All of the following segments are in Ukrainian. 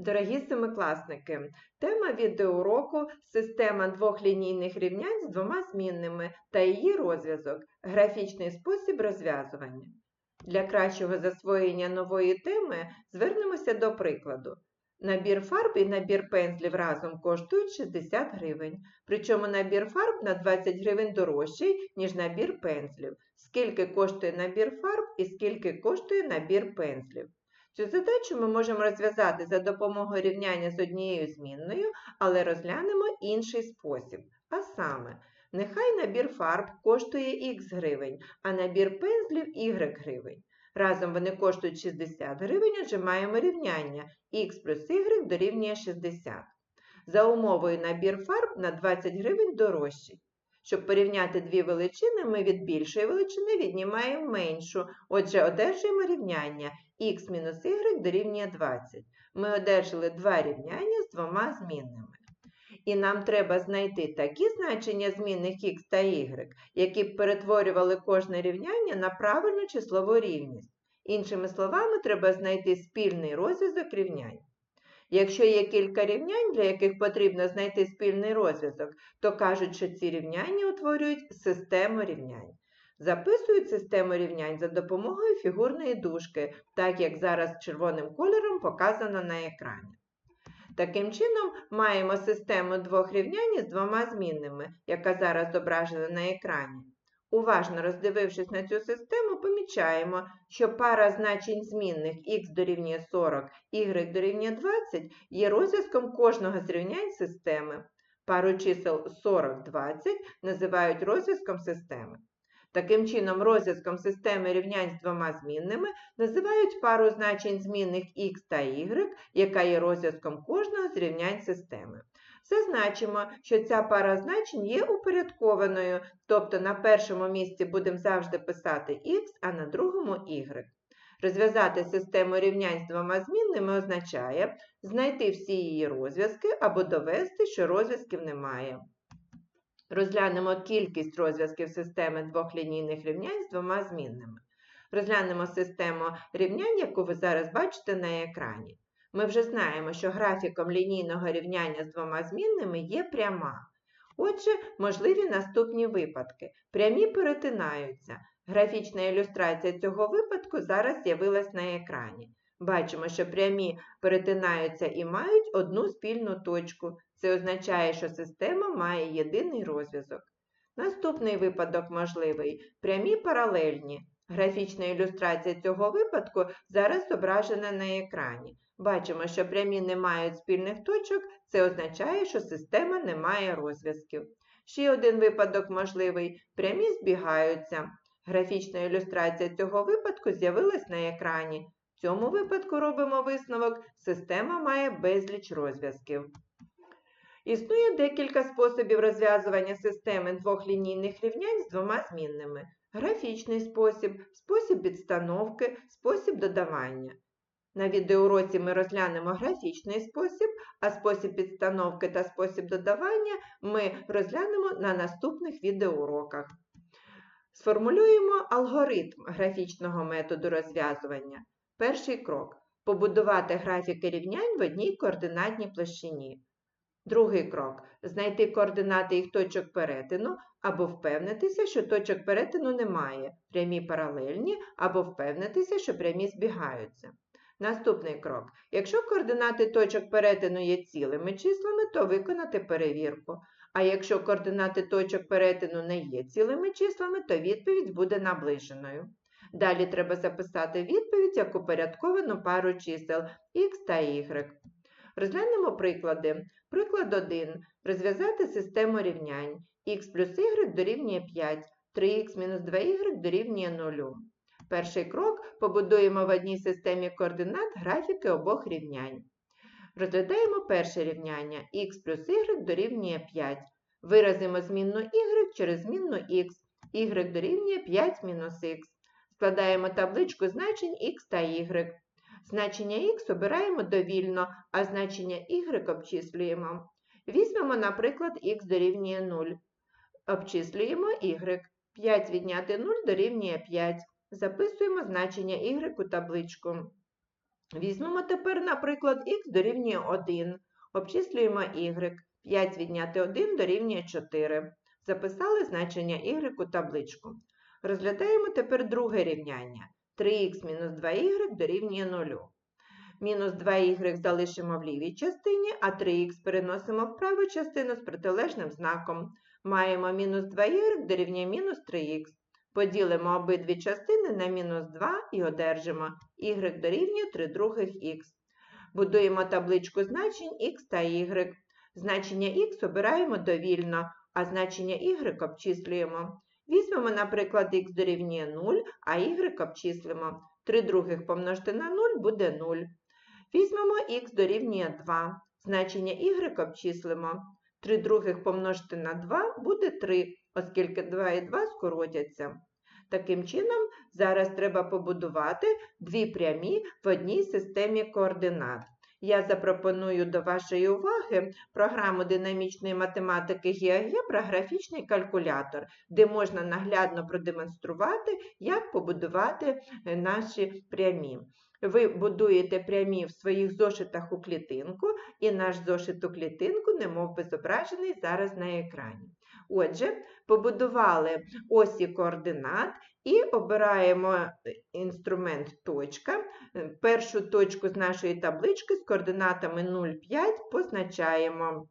Дорогі семикласники, тема відеоуроку система двох лінійних рівнянь з двома змінними та її розв'язок, графічний спосіб розв'язування. Для кращого засвоєння нової теми звернемося до прикладу. Набір фарб і набір пензлів разом коштують 60 гривень, причому набір фарб на 20 гривень дорожчий, ніж набір пензлів. Скільки коштує набір фарб і скільки коштує набір пензлів? Цю задачу ми можемо розв'язати за допомогою рівняння з однією змінною, але розглянемо інший спосіб. А саме, нехай набір фарб коштує х гривень, а набір пензлів y гривень. Разом вони коштують 60 гривень, отже маємо рівняння х плюс y дорівнює 60. За умовою набір фарб на 20 гривень дорожчий. Щоб порівняти дві величини, ми від більшої величини віднімаємо меншу, отже одержуємо рівняння х мінус y дорівнює 20. Ми одержали два рівняння з двома змінними. І нам треба знайти такі значення змінних х та y, які б перетворювали кожне рівняння на правильну числову рівність. Іншими словами, треба знайти спільний розв'язок рівнянь. Якщо є кілька рівнянь, для яких потрібно знайти спільний розв'язок, то кажуть, що ці рівняння утворюють систему рівнянь. Записують систему рівнянь за допомогою фігурної дужки, так як зараз червоним кольором показано на екрані. Таким чином, маємо систему двох рівнянь з двома змінними, яка зараз зображена на екрані. Уважно роздивившись на цю систему, помічаємо, що пара значень змінних х дорівнює 40, y дорівнює 20 є розв'язком кожного з рівнянь системи. Пару чисел 40-20 називають розв'язком системи. Таким чином, розв'язком системи рівнянь з двома змінними називають пару значень змінних х та y, яка є розв'язком кожного з рівнянь системи. Зазначимо, що ця пара значень є упорядкованою, тобто на першому місці будемо завжди писати х, а на другому y. Розв'язати систему рівнянь з двома змінними означає знайти всі її розв'язки або довести, що розв'язків немає. Розглянемо кількість розв'язків системи двох лінійних рівнянь з двома змінними. Розглянемо систему рівнянь, яку ви зараз бачите на екрані. Ми вже знаємо, що графіком лінійного рівняння з двома змінними є пряма. Отже, можливі наступні випадки. Прямі перетинаються. Графічна ілюстрація цього випадку зараз з'явилась на екрані. Бачимо, що прямі перетинаються і мають одну спільну точку. Це означає, що система має єдиний розв'язок. Наступний випадок можливий прямі паралельні. Графічна ілюстрація цього випадку зараз зображена на екрані. Бачимо, що прямі не мають спільних точок, це означає, що система не має розв'язків. Ще один випадок можливий прямі збігаються. Графічна ілюстрація цього випадку з'явилась на екрані. В цьому випадку робимо висновок, система має безліч розв'язків. Існує декілька способів розв'язування системи двох лінійних рівнянь з двома змінними. Графічний спосіб, спосіб підстановки, спосіб додавання. На відеоуроці ми розглянемо графічний спосіб, а спосіб підстановки та спосіб додавання ми розглянемо на наступних відеоуроках. Сформулюємо алгоритм графічного методу розв'язування. Перший крок побудувати графіки рівнянь в одній координатній площині. Другий крок знайти координати їх точок перетину або впевнитися, що точок перетину немає, прямі паралельні, або впевнитися, що прямі збігаються. Наступний крок. Якщо координати точок перетину є цілими числами, то виконати перевірку. А якщо координати точок перетину не є цілими числами, то відповідь буде наближеною. Далі треба записати відповідь як упорядковану пару чисел х та y. Розглянемо приклади. Приклад 1. Розв'язати систему рівнянь. х плюс y дорівнює 5, 3х мінус 2y дорівнює 0. Перший крок побудуємо в одній системі координат графіки обох рівнянь. Розглядаємо перше рівняння х плюс y дорівнює 5. Виразимо змінну y через змінну х, y дорівнює 5 мінус х. Складаємо табличку значень х та y. Значення х обираємо довільно, а значення y обчислюємо. Візьмемо, наприклад, х дорівнює 0. Обчислюємо y. 5 відняти 0 дорівнює 5. Записуємо значення y у табличку. Візьмемо тепер, наприклад, х дорівнює 1. Обчислюємо y. 5 відняти 1 дорівнює 4. Записали значення y у табличку. Розглядаємо тепер друге рівняння. 3х мінус 2y дорівнює 0. Мінус 2y залишимо в лівій частині, а 3х переносимо в праву частину з протилежним знаком. Маємо мінус 2y дорівнює мінус 3х. Поділимо обидві частини на мінус 2 і одержимо y дорівнює 3 других х. Будуємо табличку значень х та y. Значення х обираємо довільно, а значення y обчислюємо. Візьмемо, наприклад, х дорівнює 0, а y обчислимо. 3 других помножити на 0 буде 0. Візьмемо х дорівнює 2. Значення y обчислимо. 3 других помножити на 2 буде 3, оскільки 2 і 2 скоротяться. Таким чином, зараз треба побудувати дві прямі в одній системі координат. Я запропоную до вашої уваги програму динамічної математики GeoGebra графічний калькулятор, де можна наглядно продемонструвати, як побудувати е, наші прямі. Ви будуєте прямі в своїх зошитах у клітинку, і наш зошит у клітинку немов би зображений зараз на екрані. Отже, побудували осі координат і обираємо е, інструмент точка. Е, Першу точку з нашої таблички з координатами 0,5 позначаємо.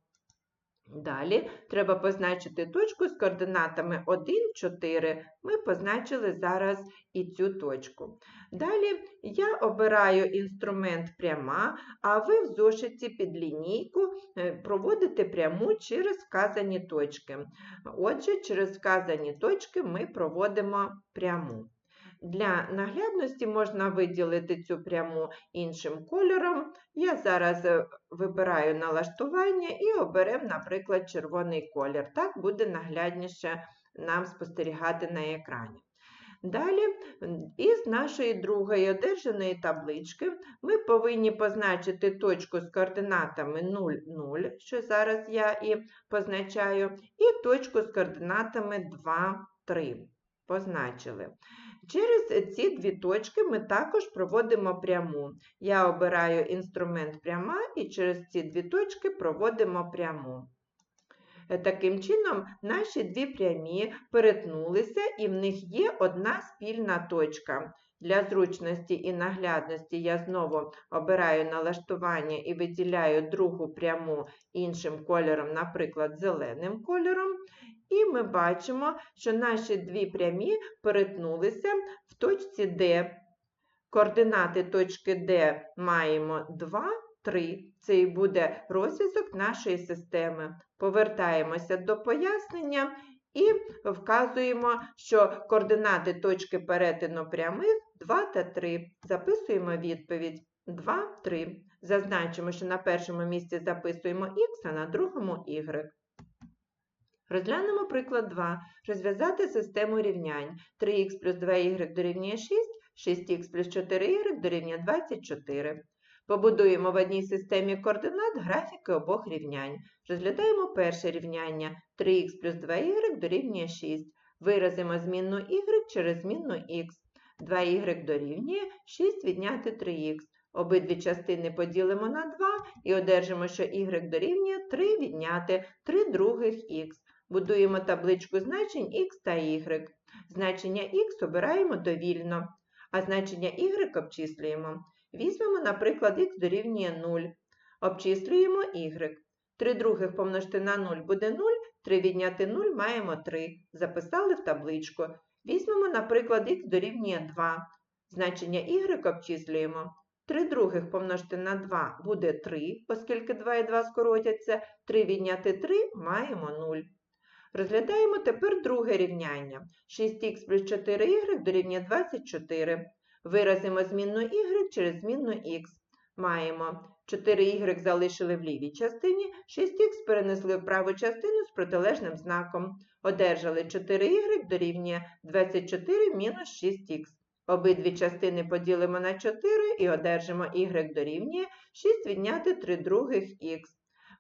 Далі треба позначити точку з координатами 1, 4. Ми позначили зараз і цю точку. Далі я обираю інструмент пряма, а ви в зошиті під лінійку е, проводите пряму через вказані точки. Отже, через вказані точки ми проводимо пряму. Для наглядності можна виділити цю пряму іншим кольором. Я зараз е, вибираю налаштування і оберемо, наприклад, червоний колір. Так буде наглядніше нам спостерігати на екрані. Далі, із нашої другої одержаної таблички ми повинні позначити точку з координатами 0, 0, що зараз я і позначаю, і точку з координатами 2, 3. Позначили. Через ці дві точки ми також проводимо пряму. Я обираю інструмент пряма і через ці дві точки проводимо пряму. Е, Таким чином, наші дві прямі перетнулися і в них є одна спільна точка. Для зручності і наглядності я знову обираю налаштування і виділяю другу пряму іншим кольором, наприклад, зеленим кольором. І ми бачимо, що наші дві прямі перетнулися в точці D. Координати точки D маємо 2, 3. Це і буде розв'язок нашої системи. Повертаємося до пояснення і вказуємо, що координати точки перетину прямих 2 та 3. Записуємо відповідь 2, 3. Зазначимо, що на першому місці записуємо х, а на другому y. Розглянемо приклад 2. Розв'язати систему рівнянь. 3х плюс 2y дорівнює 6, 6х плюс 4y дорівнює 24. Побудуємо в одній системі координат графіки обох рівнянь. Розглядаємо перше рівняння. 3х плюс 2y дорівнює 6. Виразимо змінну y через змінну х. 2y дорівнює 6 відняти 3х. Обидві частини поділимо на 2 і одержимо, що y дорівнює 3 відняти 3 других х. Будуємо табличку значень х та y. Значення х обираємо довільно, а значення y обчислюємо. Візьмемо, наприклад, х дорівнює 0. Обчислюємо y. 3 других помножити на 0 буде 0, 3 відняти 0 маємо 3. Записали в табличку. Візьмемо, наприклад, х дорівнює 2. Значення y обчислюємо. 3 других помножити на 2 буде 3, оскільки 2 і 2 скоротяться. 3 відняти 3 маємо 0. Розглядаємо тепер друге рівняння. 6х плюс 4y дорівнює 24. Виразимо змінну y через змінну х. Маємо 4y залишили в лівій частині, 6х перенесли в праву частину з протилежним знаком. Одержали 4y дорівнює 24 мінус 6х. Обидві частини поділимо на 4 і одержимо y дорівнює 6 відняти 3 других х.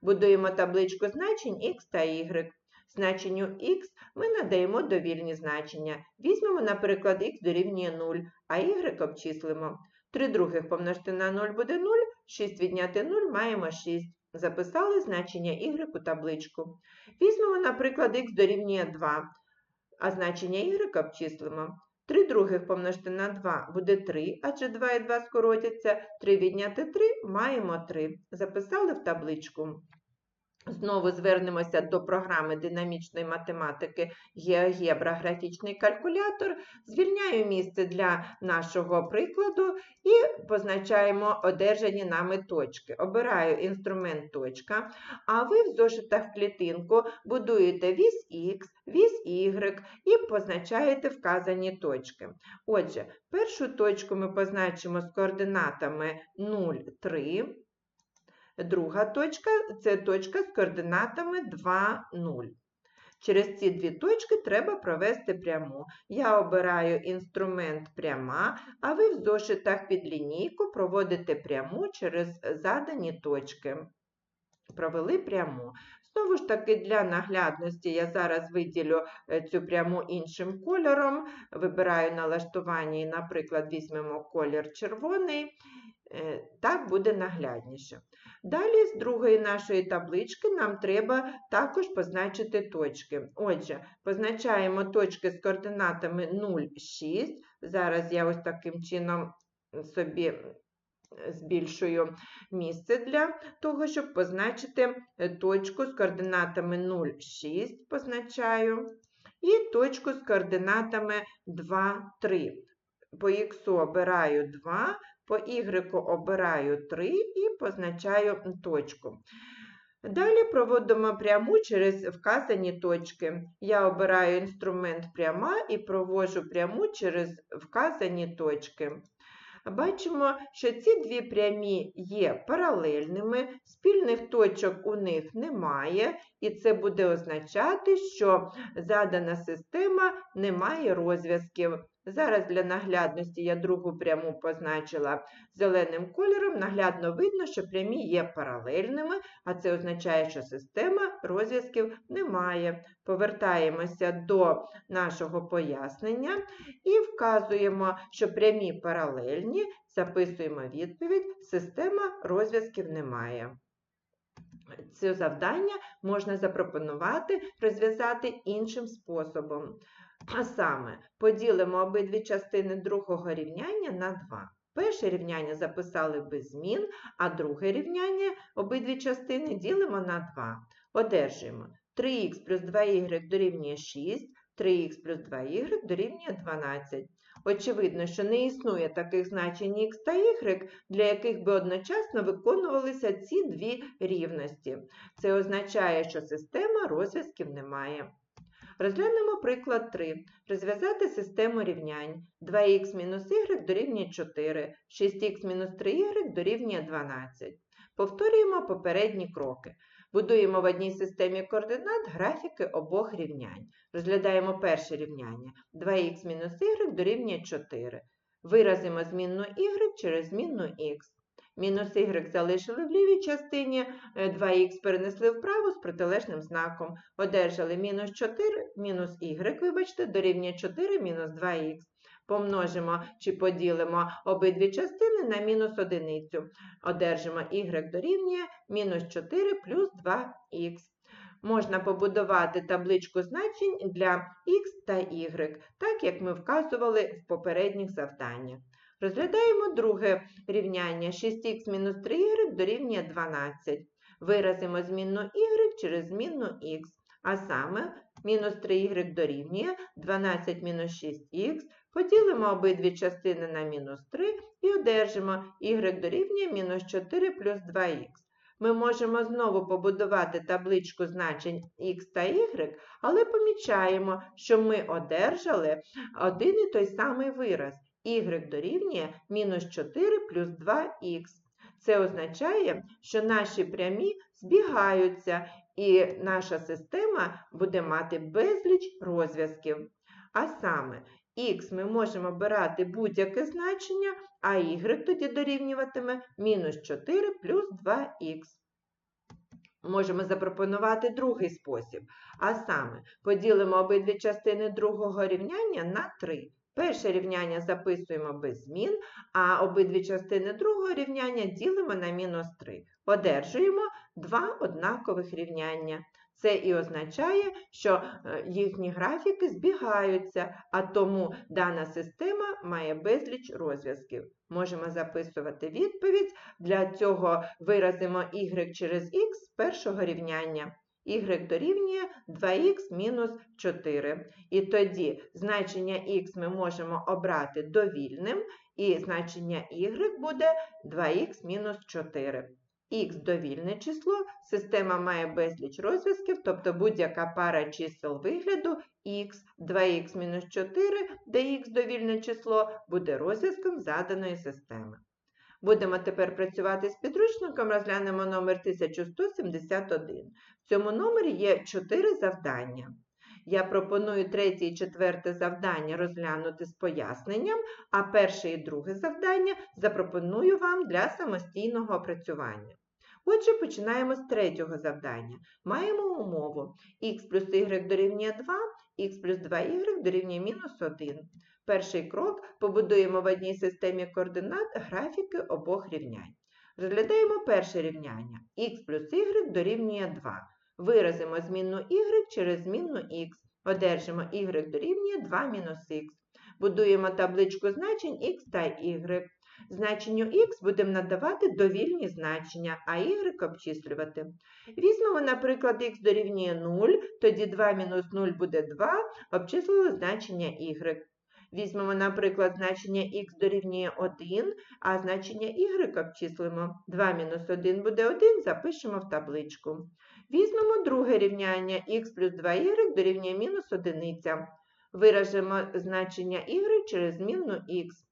Будуємо табличку значень х та y. Значенню х ми надаємо довільні значення. Візьмемо, наприклад, х дорівнює 0, а y обчислимо. 3 других помножити на 0 буде 0, 6 відняти 0 маємо 6. Записали значення y у табличку. Візьмемо, наприклад, х дорівнює 2, а значення y обчислимо. 3 других помножити на 2 буде 3, адже 2 і 2 скоротяться. 3 відняти 3 маємо 3. Записали в табличку. Знову звернемося до програми динамічної математики GeoGebra графічний калькулятор. Звільняю місце для нашого прикладу і позначаємо одержані нами точки. Обираю інструмент точка, а ви в зошитах в клітинку будуєте вісь Х, вісь Y і позначаєте вказані точки. Отже, першу точку ми позначимо з координатами 0, 3. Друга точка це точка з координатами 2, 0. Через ці дві точки треба провести пряму. Я обираю інструмент пряма, а ви в зошитах під лінійку проводите пряму через задані точки. Провели пряму. Знову ж таки, для наглядності я зараз виділю е, цю пряму іншим кольором. Вибираю налаштування наприклад, візьмемо колір червоний. Е, Так буде наглядніше. Далі з другої нашої таблички нам треба також позначити точки. Отже, позначаємо точки з координатами 0, 6. Зараз я ось таким чином собі збільшую місце для того, щоб позначити е, точку з координатами 0, 6 позначаю, і точку з координатами 2, 3. По х обираю 2, по y обираю 3 і позначаю точку. Далі проводимо пряму через вказані точки. Я обираю інструмент пряма і проводжу пряму через вказані точки. Бачимо, що ці дві прямі є паралельними, спільних точок у них немає, і це буде означати, що задана система не має розв'язків. Зараз для наглядності я другу пряму позначила зеленим кольором. Наглядно видно, що прямі є паралельними, а це означає, що система розв'язків немає. Повертаємося до нашого пояснення і вказуємо, що прямі паралельні, записуємо відповідь, система розв'язків немає. Це завдання можна запропонувати розв'язати іншим способом. А саме, поділимо обидві частини другого рівняння на 2. Перше рівняння записали без змін, а друге рівняння обидві частини ділимо на 2. Одержуємо 3х плюс 2y дорівнює 6, 3х плюс 2y дорівнює 12. Очевидно, що не існує таких значень х та y, для яких би одночасно виконувалися ці дві рівності. Це означає, що система розв'язків немає. Розглянемо приклад 3. Розв'язати систему рівнянь. 2х мінус y дорівнює 4, 6х мінус 3y дорівнює 12. Повторюємо попередні кроки. Будуємо в одній системі координат графіки обох рівнянь. Розглядаємо перше рівняння. 2х мінус y дорівнює 4. Виразимо змінну y через змінну x. Мінус y залишили в лівій частині, 2х перенесли вправо з протилежним знаком. Одержали мінус 4, мінус y, вибачте, дорівнює 4 мінус 2х. Помножимо чи поділимо обидві частини на мінус одиницю. Одержимо y дорівнює мінус 4 плюс 2х. Можна побудувати табличку значень для x та y, так як ми вказували в попередніх завданнях. Розглядаємо друге рівняння 6х мінус 3y дорівнює 12. Виразимо змінну y через змінну х. А саме мінус 3y дорівнює 12 мінус 6х. Поділимо обидві частини на мінус 3 і одержимо y дорівнює мінус 4 плюс 2х. Ми можемо знову побудувати табличку значень х та y, але помічаємо, що ми одержали один і той самий вираз y дорівнює мінус 4 плюс 2х. Це означає, що наші прямі збігаються, і наша система буде мати безліч розв'язків. А саме, х ми можемо обирати будь-яке значення, а y тоді дорівнюватиме мінус 4 плюс 2х. Можемо запропонувати другий спосіб. А саме, поділимо обидві частини другого рівняння на 3. Перше рівняння записуємо без змін, а обидві частини другого рівняння ділимо на мінус 3. Одержуємо два однакових рівняння. Це і означає, що е, їхні графіки збігаються, а тому дана система має безліч розв'язків. Можемо записувати відповідь. Для цього виразимо y через x з першого рівняння. Y дорівнює 2х мінус 4. І тоді значення x ми можемо обрати довільним, і значення y буде 2х мінус 4. Х довільне число, система має безліч розв'язків, тобто будь-яка пара чисел вигляду х, 2х мінус 4, де х довільне число, буде розв'язком заданої системи. Будемо тепер працювати з підручником, розглянемо номер 1171. В цьому номері є 4 завдання. Я пропоную третє і четверте завдання розглянути з поясненням, а перше і друге завдання запропоную вам для самостійного опрацювання. Отже, починаємо з третього завдання. Маємо умову х плюс y дорівнює 2, х плюс 2y дорівнює мінус 1. Перший крок побудуємо в одній системі координат графіки обох рівнянь. Розглядаємо перше рівняння х плюс y дорівнює 2. Виразимо змінну y через змінну х. Одержимо y дорівнює 2 мінус х. Будуємо табличку значень х та y. Значенню х будемо надавати довільні значення, а y обчислювати. Візьмемо, наприклад, х дорівнює 0, тоді 2 мінус 0 буде 2, обчислили значення y. Візьмемо, наприклад, значення х дорівнює 1, а значення y обчислимо. 2 мінус 1 буде 1, запишемо в табличку. Візьмемо друге рівняння х плюс 2y дорівнює мінус 1. Виражемо значення y через змінну х.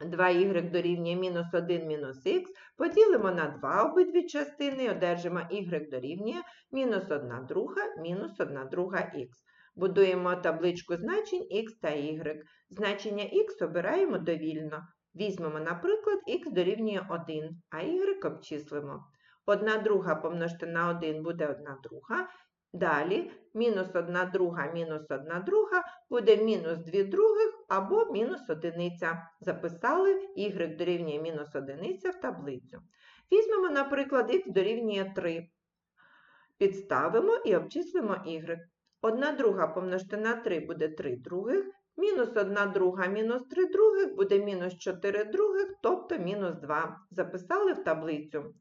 2y дорівнює мінус 1 мінус х, поділимо на 2 обидві частини одержимо y дорівнює мінус 1 друга мінус 1 друга х. Будуємо табличку значень х та y. Значення х обираємо довільно. Візьмемо, наприклад, х дорівнює 1, а y обчислимо. 1 друга помножити на 1 буде 1 друга. Далі мінус 1 друга мінус 1 друга буде мінус 2 других або мінус 1. Записали y дорівнює мінус 1 в таблицю. Візьмемо, наприклад, х дорівнює 3. Підставимо і обчислимо y. 1 друга помножити на 3 буде 3 других. Мінус 1 друга мінус 3 других буде мінус 4 других, тобто мінус 2. Записали в таблицю.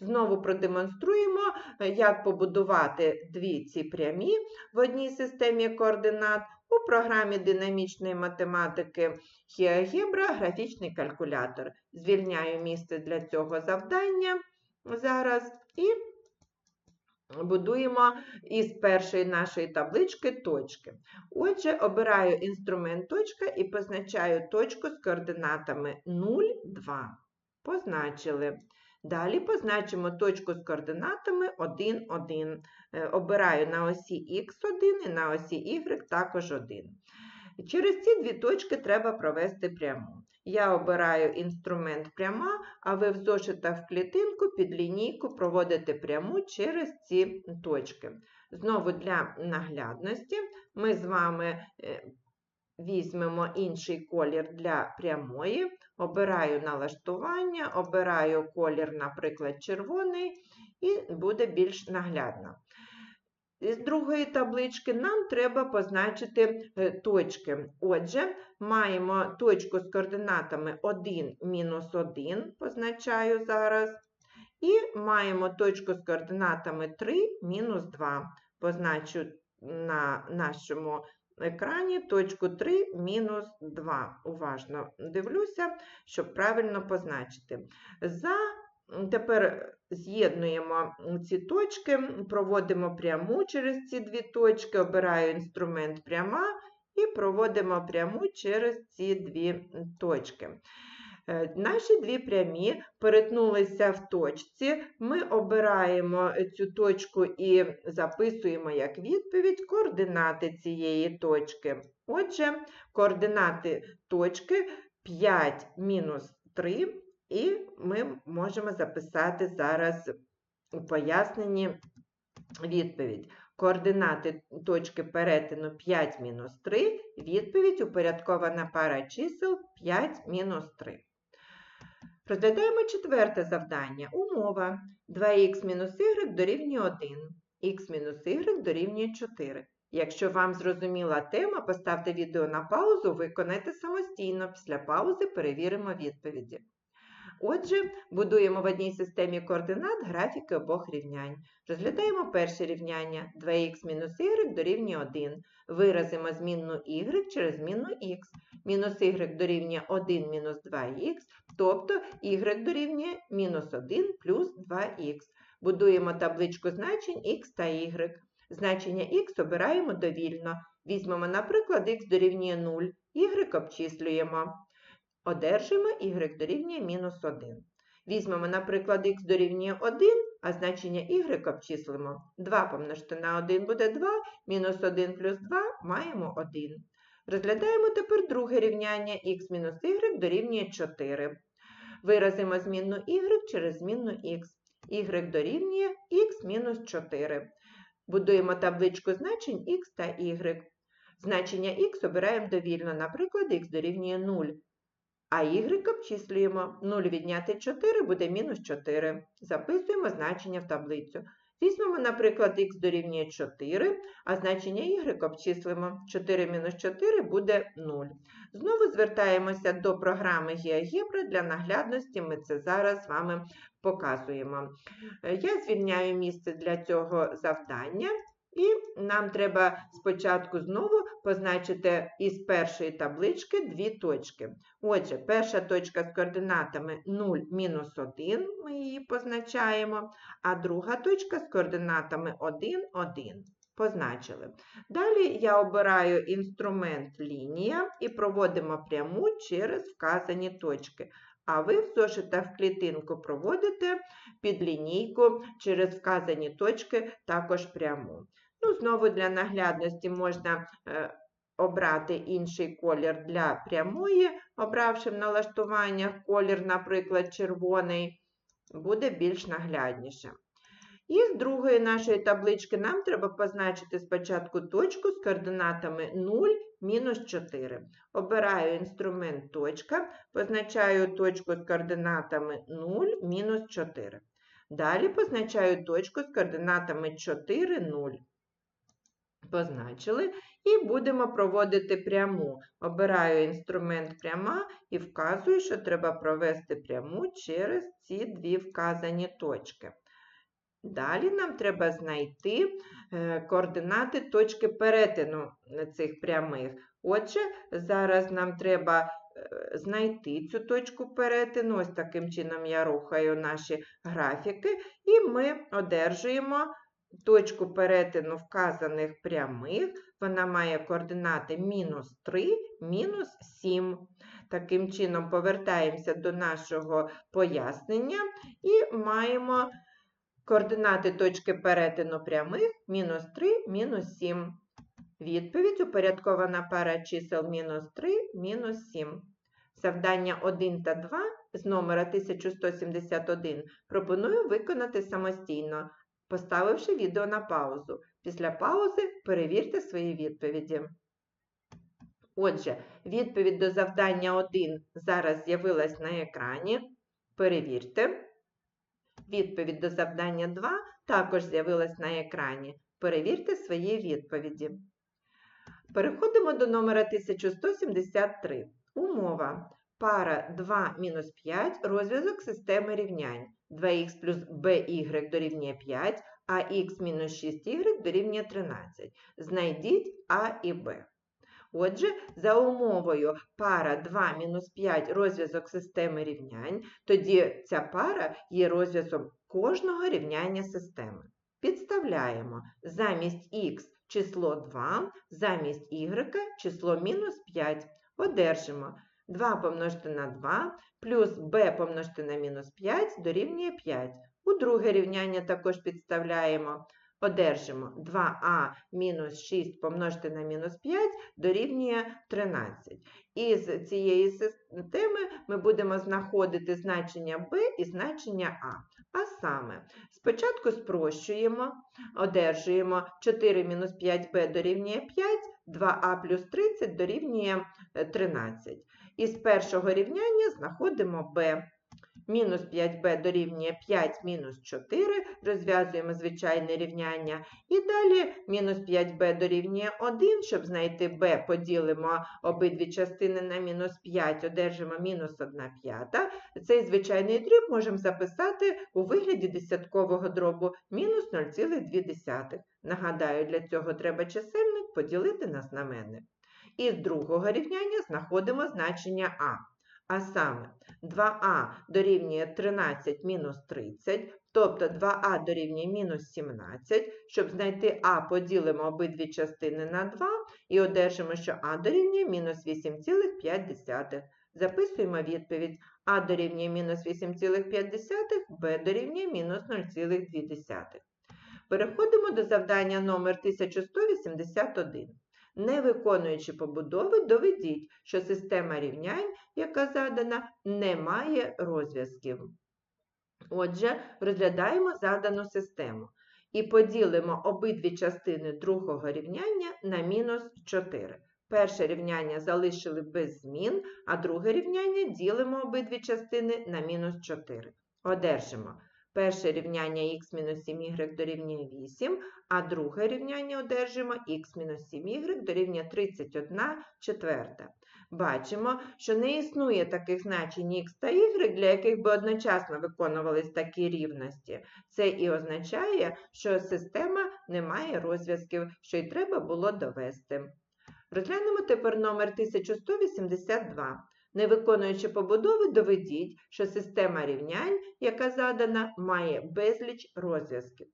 Знову продемонструємо, як побудувати дві ці прямі в одній системі координат у програмі динамічної математики Геогебра графічний калькулятор. Звільняю місце для цього завдання зараз і будуємо із першої нашої таблички точки. Отже, обираю інструмент точка і позначаю точку з координатами 0, 2. Позначили. Далі позначимо точку з координатами 1, 1. Е, обираю на осі х1 і на осі y також 1. Через ці дві точки треба провести пряму. Я обираю інструмент пряма, а ви в зошитах в клітинку під лінійку проводите пряму через ці точки. Знову для наглядності ми з вами е, візьмемо інший колір для прямої, обираю налаштування, обираю колір, наприклад, червоний, і буде більш наглядно. З другої таблички нам треба позначити е, точки. Отже, маємо точку з координатами 1 мінус 1, позначаю зараз. І маємо точку з координатами 3 мінус 2. Позначу на нашому екрані точку 3 мінус 2. Уважно дивлюся, щоб правильно позначити. За Тепер з'єднуємо ці точки, проводимо пряму через ці дві точки, обираю інструмент пряма і проводимо пряму через ці дві точки. Е, наші дві прямі перетнулися в точці. Ми обираємо цю точку і записуємо як відповідь координати цієї точки. Отже, координати точки 5 мінус 3, і ми можемо записати зараз у поясненні відповідь. Координати точки перетину 5 мінус 3. Відповідь упорядкована пара чисел 5 мінус 3. Розглядаємо четверте завдання. Умова 2х мінус y дорівнює 1, х мінус y дорівнює 4. Якщо вам зрозуміла тема, поставте відео на паузу, виконайте самостійно. Після паузи перевіримо відповіді. Отже, будуємо в одній системі координат графіки обох рівнянь. Розглядаємо перше рівняння 2х мінус y дорівнює 1. Виразимо змінну y через змінну х. Мінус y дорівнює 1 мінус 2х, тобто y дорівнює мінус 1 плюс 2х. Будуємо табличку значень х та y. Значення х обираємо довільно. Візьмемо, наприклад, х дорівнює 0, y обчислюємо. Одержимо y дорівнює мінус 1. Візьмемо, наприклад, х дорівнює 1, а значення y обчислимо. 2 помножити на 1 буде 2, мінус 1 плюс 2 маємо 1. Розглядаємо тепер друге рівняння х мінус y дорівнює 4. Виразимо змінну y через змінну х. y дорівнює х мінус 4. Будуємо табличку значень х та y. Значення х обираємо довільно, наприклад, х дорівнює 0. А y обчислюємо. 0 відняти 4 буде мінус 4. Записуємо значення в таблицю. Візьмемо, наприклад, х дорівнює 4, а значення y обчислимо. 4 мінус 4 буде 0. Знову звертаємося до програми GeoGebra. Для наглядності ми це зараз з вами показуємо. Е, Я звільняю місце для цього завдання. І нам треба спочатку знову позначити із першої таблички дві точки. Отже, перша точка з координатами 0, мінус 1, ми її позначаємо, а друга точка з координатами 1, 1. Позначили. Далі я обираю інструмент лінія і проводимо пряму через вказані точки. А ви в зошитах в клітинку проводите під лінійку через вказані точки також пряму. Ну, Знову для наглядності можна е, обрати інший колір для прямої, обравши в налаштуваннях колір, наприклад, червоний, буде більш наглядніше. І з другої нашої таблички нам треба позначити спочатку точку з координатами 0, мінус 4. Обираю інструмент точка, позначаю точку з координатами 0, мінус 4. Далі позначаю точку з координатами 4, 0. Позначили і будемо проводити пряму. Обираю інструмент пряма і вказую, що треба провести пряму через ці дві вказані точки. Далі нам треба знайти е, координати точки перетину цих прямих. Отже, зараз нам треба е, знайти цю точку перетину. Ось таким чином я рухаю наші графіки, і ми одержуємо точку перетину вказаних прямих. Вона має координати мінус 3, мінус 7. Таким чином, повертаємося до нашого пояснення і маємо. Координати точки перетину прямих мінус 3, мінус 7. Відповідь упорядкована пара чисел мінус 3, мінус 7. Завдання 1 та 2 з номера 1171 пропоную виконати самостійно, поставивши відео на паузу. Після паузи перевірте свої відповіді. Отже, відповідь до завдання 1 зараз з'явилась на екрані. Перевірте. Відповідь до завдання 2 також з'явилась на екрані. Перевірте свої відповіді. Переходимо до номера 1173. Умова. Пара 2 мінус 5 розв'язок системи рівнянь. 2х плюс by дорівнює 5, а х мінус 6y дорівнює 13. Знайдіть А і Б. Отже, за умовою пара 2 мінус 5 розв'язок системи рівнянь, тоді ця пара є розв'язком кожного рівняння системи. Підставляємо замість х число 2, замість y число мінус 5. Одержимо 2 помножити на 2 плюс b помножити на мінус 5 дорівнює 5. У друге рівняння також підставляємо одержимо 2а мінус 6 помножити на мінус 5 дорівнює 13. Із цієї системи ми будемо знаходити значення b і значення а. А саме, спочатку спрощуємо, одержуємо 4 мінус 5b дорівнює 5, 2а плюс 30 дорівнює е, 13. Із першого рівняння знаходимо b. Мінус 5b дорівнює 5 мінус 4, розв'язуємо звичайне рівняння. І далі мінус 5b дорівнює 1, щоб знайти b, поділимо обидві частини на мінус 5, одержимо мінус 1 п'ята. Цей звичайний дріб можемо записати у вигляді десяткового дробу мінус 0,2. Nагадаю, для цього треба чисельник поділити на знаменник. Із другого рівняння знаходимо значення а. А саме 2а дорівнює 13 мінус 30, тобто 2а дорівнює мінус 17. Щоб знайти а, поділимо обидві частини на 2 і одержимо, що а дорівнює мінус 8,5. Записуємо відповідь а дорівнює мінус 8,5, б дорівнює мінус 0,2. Переходимо до завдання номер 1181. Не виконуючи побудови, доведіть, що система рівнянь, яка задана, не має розв'язків. Отже, розглядаємо задану систему і поділимо обидві частини другого рівняння на мінус 4. Перше рівняння залишили без змін, а друге рівняння ділимо обидві частини на мінус 4. Одержимо перше рівняння х-7y дорівнює 8, а друге рівняння одержимо х-7y дорівнює 31 четверта. Бачимо, що не існує таких значень х та y, для яких би одночасно виконувались такі рівності. Це і означає, що система не має розв'язків, що й треба було довести. Розглянемо тепер номер 1182. Не виконуючи побудови, доведіть, що система рівнянь, яка задана, має безліч розв'язків.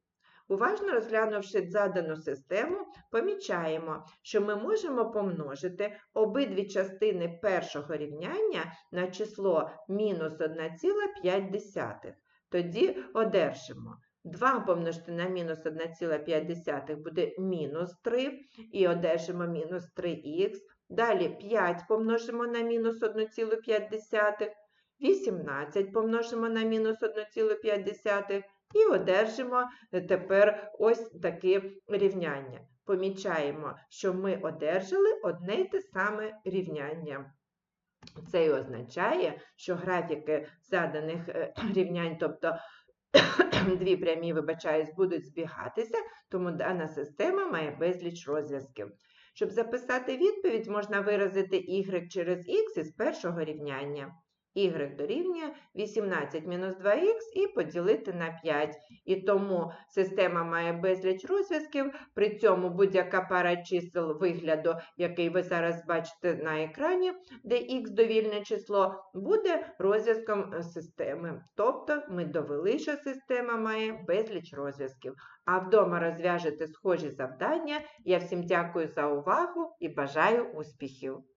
Уважно розглянувши задану систему, помічаємо, що ми можемо помножити обидві частини першого рівняння на число мінус 1,5. Тоді одержимо 2 помножити на мінус 1,5 буде мінус 3, і одержимо мінус 3х. Далі 5 помножимо на мінус 1,5, 18 помножимо на мінус 1,5 і одержимо тепер ось таке рівняння. Помічаємо, що ми одержали одне й те саме рівняння. Це і означає, що графіки заданих е, рівнянь, тобто дві прямі, вибачаюсь, будуть збігатися, тому дана система має безліч розв'язків. Щоб записати відповідь, можна виразити y через x із першого рівняння. Y дорівнює 18 мінус 2х і поділити на 5. І тому система має безліч розв'язків, при цьому будь-яка пара чисел вигляду, який ви зараз бачите на екрані, де х довільне число, буде розв'язком системи. Тобто ми довели, що система має безліч розв'язків. А вдома розв'яжете схожі завдання. Я всім дякую за увагу і бажаю успіхів!